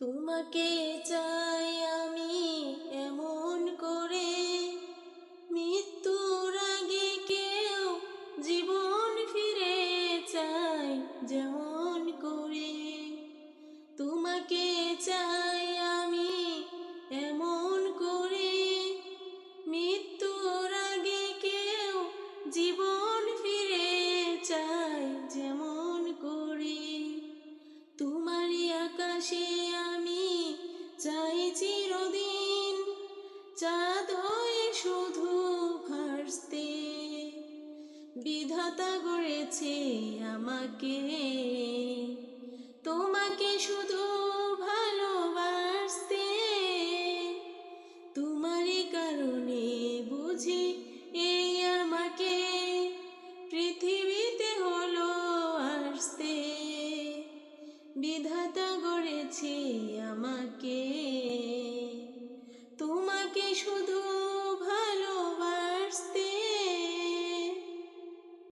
তোমাকে চাই আমি এমন করে। মৃত্যুর আগে কেউ জীবন ফিরে চাই যেমন করে। তোমাকে চাই আমি এমন করে। মৃত্যুর আগে কেউ জীবন ফিরে চাই যেমন আকাশে আমি চাই চিরদিন। চাঁদ হয়ে শুধু ভাসতে বিধাতা গড়েছে আমাকে। তোমাকে শুধু বিধাতা গড়েছে আমাকে।